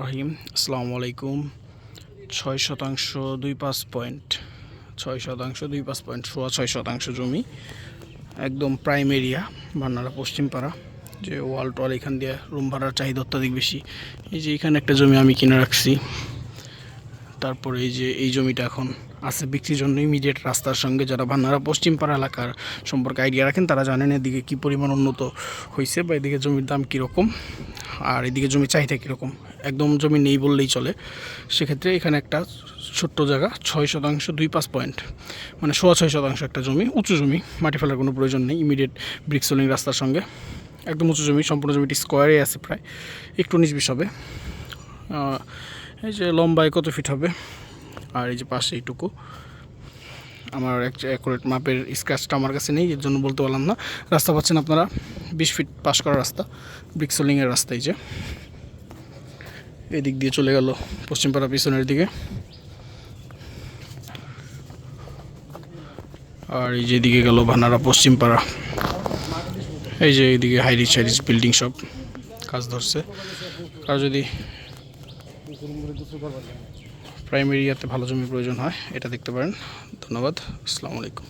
রহিম আসসালামু আলাইকুম ছয় শতাংশ দুই পাঁচ পয়েন্ট। ছয় শতাংশ দুই পাঁচ পয়েন্ট সোয়া ছয় শতাংশ জমি। একদম প্রাইম এরিয়া ভান্নারা পশ্চিমপাড়া, যে ওয়াল টোয়াল এখান দিয়ে রুম ভাড়ার চাহিদা অত্যাধিক বেশি। এই যে এখানে একটা জমি আমি কিনে রাখছি। তারপরে এই যে এই জমিটা এখন আছে বিক্রির জন্য ইমিডিয়েট রাস্তার সঙ্গে। যারা ভান্নারা পশ্চিমপাড়া এলাকার সম্পর্কে আইডিয়া রাখেন, তারা জানেন এদিকে কী পরিমাণ উন্নত হয়েছে বা এদিকে জমির দাম কীরকম। আর এদিকে জমি চাহিদা কীরকম? একদম জমি নেই বললেই চলে। সেক্ষেত্রে এখানে একটা ছোট্ট জায়গা, ছয় শতাংশ, দুই পাঁচ পয়েন্ট। মানে সোয়া ছয় শতাংশ একটা জমি, উঁচু জমি। মাটি ফেলার কোনো প্রয়োজন নেই ইমিডিয়েট ব্রিক সোলিং রাস্তার সঙ্গে। একদম উঁচু জমি, সম্পূর্ণ জমিটি স্কোয়ারে আছে প্রায়। একটু নিচবিশ হবে। এই যে লম্বায় কত ফিট হবে? আর এই যে পাশে এইটুকু। আমার অ্যাকুরেট মাপের স্ক্র্যাচটা আমার কাছে নেই, এর জন্য বলতে পারলাম না। রাস্তা পাচ্ছেন আপনারা, বিশ ফিট পাস করা রাস্তা ব্রিক্সোলিংয়ের রাস্তা এই যে। এদিক দিয়ে চলে গেল পশ্চিমপাড়া পিছনের দিকে। আর এই যে এদিকে গেল ভানারা পশ্চিমপাড়া এই যে এইদিকে হাইরিচ হাইরিচ বিল্ডিং সব কাজ ধরছে। আর যদি প্রাইমারি এরিয়াতে ভালো জমি প্রয়োজন হয় এটা দেখতে পারেন। ধন্যবাদ আসসালামু আলাইকুম।